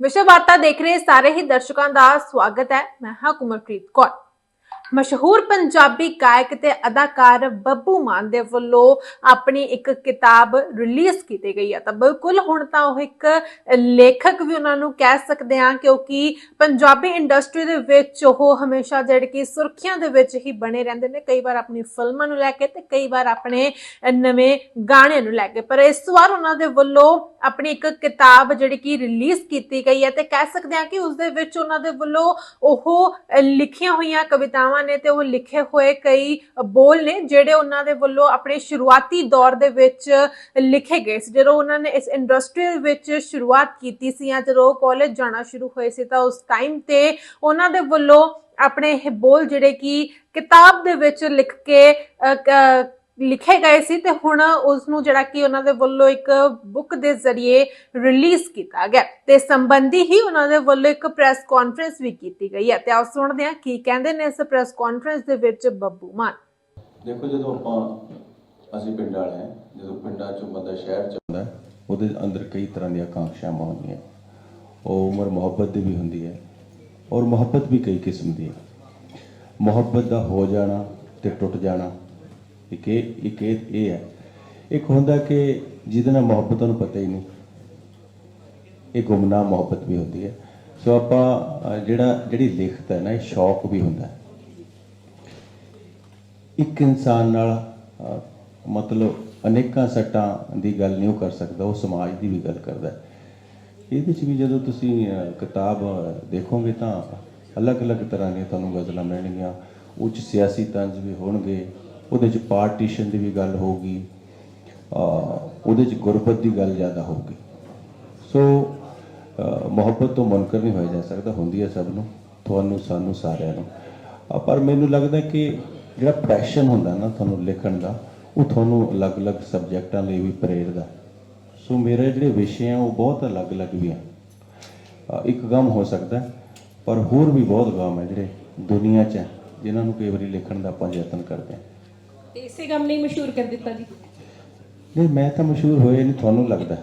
ਵਿਸ਼ਵ ਵਾਰਤਾ ਦੇਖ ਰਹੇ ਸਾਰੇ ਹੀ ਦਰਸ਼ਕਾਂ ਦਾ ਸਵਾਗਤ ਹੈ। ਮੈਂ ਹਾਂ ਕੁਮਰਪ੍ਰੀਤ ਕੌਰ। ਮਸ਼ਹੂਰ ਪੰਜਾਬੀ ਗਾਇਕ ਤੇ ਅਦਾਕਾਰ ਬੱਬੂ ਮਾਨ ਦੇ ਵੱਲੋਂ ਆਪਣੀ ਇੱਕ ਕਿਤਾਬ ਰਿਲੀਜ਼ ਕੀਤੀ ਗਈ ਹੈ ਤਾਂ ਬਿਲਕੁਲ ਹੁਣ ਤਾਂ ਉਹ ਇੱਕ ਲੇਖਕ ਵੀ ਉਹਨਾਂ ਨੂੰ ਕਹਿ ਸਕਦੇ ਹਾਂ ਕਿਉਂਕਿ ਪੰਜਾਬੀ ਇੰਡਸਟਰੀ ਦੇ ਵਿੱਚ ਉਹ ਹਮੇਸ਼ਾ ਜਿਹੜੇ ਕਿ ਸੁਰਖੀਆਂ ਦੇ ਵਿੱਚ ਹੀ ਬਣੇ ਰਹਿੰਦੇ ਨੇ। ਕਈ ਵਾਰ ਆਪਣੀ ਫਿਲਮਾਂ ਨੂੰ ਲੈ ਕੇ ਤੇ ਕਈ ਵਾਰ ਆਪਣੇ ਨਵੇਂ ਗਾਣਿਆਂ ਨੂੰ ਲੈ ਕੇ। ਪਰ ਇਸ ਵਾਰ ਉਹਨਾਂ ਦੇ ਵੱਲੋਂ ਆਪਣੀ ਇੱਕ ਕਿਤਾਬ ਜਿਹੜੀ ਕਿ ਰਿਲੀਜ਼ ਕੀਤੀ ਗਈ ਹੈ ਤੇ ਕਹਿ ਸਕਦੇ ਹਾਂ ਕਿ ਉਸ ਦੇ ਵਿੱਚ ਉਹਨਾਂ ਦੇ ਵੱਲੋਂ ਉਹ ਲਿਖੀਆਂ ਹੋਈਆਂ ਕਵਿਤਾਵਾਂ ਨੇ ਤੇ ਉਹ ਲਿਖੇ ਹੋਏ ਕਈ ਬੋਲ ਨੇ ਜਿਹੜੇ ਉਹਨਾਂ ਦੇ ਵੱਲੋਂ ਆਪਣੇ ਸ਼ੁਰੂਆਤੀ ਦੌਰ ਦੇ ਵਿੱਚ ਲਿਖੇ ਗਏ ਸੀ। ਜਦੋਂ ਉਹਨਾਂ ਨੇ ਇਸ ਇੰਡਸਟਰੀ ਵਿੱਚ ਸ਼ੁਰੂਆਤ ਕੀਤੀ ਸੀ ਜਾਂ ਜਦੋਂ ਕਾਲਜ ਜਾਣਾ ਸ਼ੁਰੂ ਹੋਏ ਸੀ ਤਾਂ ਉਸ ਟਾਈਮ ਤੇ ਉਹਨਾਂ ਦੇ ਵੱਲੋਂ ਆਪਣੇ ਇਹ ਬੋਲ ਜਿਹੜੇ ਕਿ ਕਿਤਾਬ ਦੇ ਵਿੱਚ ਲਿਖ ਕੇ ਲਿਖੇ ਗਏ ਸੀ ਤੇ ਹੁਣ ਉਸ ਨੂੰ ਜਿਹੜਾ ਕਿ ਉਹਨਾਂ ਦੇ ਵੱਲੋਂ ਇੱਕ ਬੁੱਕ ਦੇ ਜ਼ਰੀਏ ਰਿਲੀਜ਼ ਕੀਤਾ ਗਿਆ ਤੇ ਸੰਬੰਧੀ ਹੀ ਉਹਨਾਂ ਦੇ ਵੱਲੋਂ ਇੱਕ ਪ੍ਰੈਸ ਕਾਨਫਰੰਸ ਵੀ ਕੀਤੀ ਗਈ ਹੈ। ਤੇ ਆਓ ਸੁਣਦੇ ਹਾਂ ਕੀ ਕਹਿੰਦੇ ਨੇ ਇਸ ਪ੍ਰੈਸ ਕਾਨਫਰੰਸ ਦੇ ਵਿੱਚ ਬੱਬੂ ਮਾਨ। ਦੇਖੋ, ਜਦੋਂ ਆਪਾਂ, ਅਸੀਂ ਪਿੰਡ ਵਾਲੇ ਹਾਂ, ਜਦੋਂ ਪਿੰਡਾਂ ਚੋਂ ਬੰਦਾ ਸ਼ਹਿਰ ਚ ਆਉਂਦਾ ਉਹਦੇ ਅੰਦਰ ਕਈ ਤਰ੍ਹਾਂ ਦੀਆਂ ਆਕਾਂਖਿਆਵਾਂ ਹੁੰਦੀਆਂ ਉਹ ਉਮਰ ਮੁਹੱਬਤ ਦੀ ਵੀ ਹੁੰਦੀ ਹੈ ਔਰ ਮੁਹੱਬਤ ਵੀ ਕਈ ਕਿਸਮ ਦੀ ਹੈ। ਮੁਹੱਬਤ ਦਾ ਹੋ ਜਾਣਾ ਤੇ ਟੁੱਟ ਜਾਣਾ ਇੱਕ ਇਹ ਇੱਕ ਇਹ ਇਹ ਹੈ। ਇੱਕ ਹੁੰਦਾ ਕਿ ਜਿਹਦੇ ਨਾਲ ਮੁਹੱਬਤ ਨੂੰ ਪਤਾ ਹੀ ਨਹੀਂ, ਇਹ ਗੁੰਮਨਾਮ ਮੁਹੱਬਤ ਵੀ ਹੁੰਦੀ ਹੈ। ਸੋ ਆਪਾਂ ਜਿਹੜਾ, ਜਿਹੜੀ ਲਿਖਤ ਹੈ ਨਾ, ਇਹ ਸ਼ੌਕ ਵੀ ਹੁੰਦਾ ਇੱਕ ਇਨਸਾਨ ਨਾਲ ਮਤਲਬ ਅਨੇਕਾਂ ਸੱਟਾਂ ਦੀ ਗੱਲ ਨਹੀਂ ਉਹ ਕਰ ਸਕਦਾ, ਉਹ ਸਮਾਜ ਦੀ ਵੀ ਗੱਲ ਕਰਦਾ ਇਹਦੇ ਵਿੱਚ ਵੀ ਜਦੋਂ ਤੁਸੀਂ ਕਿਤਾਬ ਦੇਖੋਗੇ ਤਾਂ ਅਲੱਗ-ਅਲੱਗ ਤਰ੍ਹਾਂ ਦੀਆਂ ਤੁਹਾਨੂੰ ਗਜ਼ਲਾਂ ਮਿਲਣਗੀਆਂ। ਉੱਚ ਸਿਆਸੀ ਤੰਜ ਵੀ ਹੋਣਗੇ। ਉਹਦੇ 'ਚ ਪਾਰਟੀਸ਼ਨ ਦੀ ਵੀ ਗੱਲ ਹੋਊਗੀ ਉਹਦੇ 'ਚ ਗੁਰਬਤ ਦੀ ਗੱਲ ਜ਼ਿਆਦਾ ਹੋਊਗੀ ਸੋ ਮੁਹੱਬਤ ਤੋਂ ਮੁਨਕਰ ਨਹੀਂ ਹੋਇਆ ਜਾ ਸਕਦਾ, ਹੁੰਦੀ ਹੈ ਸਭ ਨੂੰ, ਤੁਹਾਨੂੰ, ਸਾਨੂੰ ਸਾਰਿਆਂ ਨੂੰ। ਪਰ ਮੈਨੂੰ ਲੱਗਦਾ ਕਿ ਜਿਹੜਾ ਪੈਸ਼ਨ ਹੁੰਦਾ ਨਾ ਤੁਹਾਨੂੰ ਲਿਖਣ ਦਾ, ਉਹ ਤੁਹਾਨੂੰ ਅਲੱਗ-ਅਲੱਗ ਸਬਜੈਕਟਾਂ ਲਈ ਵੀ ਪ੍ਰੇਰਦਾ ਸੋ ਮੇਰੇ ਜਿਹੜੇ ਵਿਸ਼ੇ ਆ, ਉਹ ਬਹੁਤ ਅਲੱਗ-ਅਲੱਗ ਵੀ ਆ। ਇੱਕ ਗਮ ਹੋ ਸਕਦਾ ਪਰ ਹੋਰ ਵੀ ਬਹੁਤ ਗਮ ਹੈ ਜਿਹੜੇ ਦੁਨੀਆ 'ਚ ਹੈ, ਜਿਨ੍ਹਾਂ ਨੂੰ ਕਈ ਵਾਰੀ ਲਿਖਣ ਦਾ ਆਪਾਂ ਯਤਨ ਕਰਦੇ ਹਾਂ। ਤੇ ਇਸੇ ਕੰਮ ਲਈ ਮਸ਼ਹੂਰ ਕਰ ਦਿੱਤਾ ਜੀ। ਨਹੀਂ, ਮੈਂ ਤਾਂ ਮਸ਼ਹੂਰ ਹੋਏ ਨਹੀਂ ਤੁਹਾਨੂੰ ਲੱਗਦਾ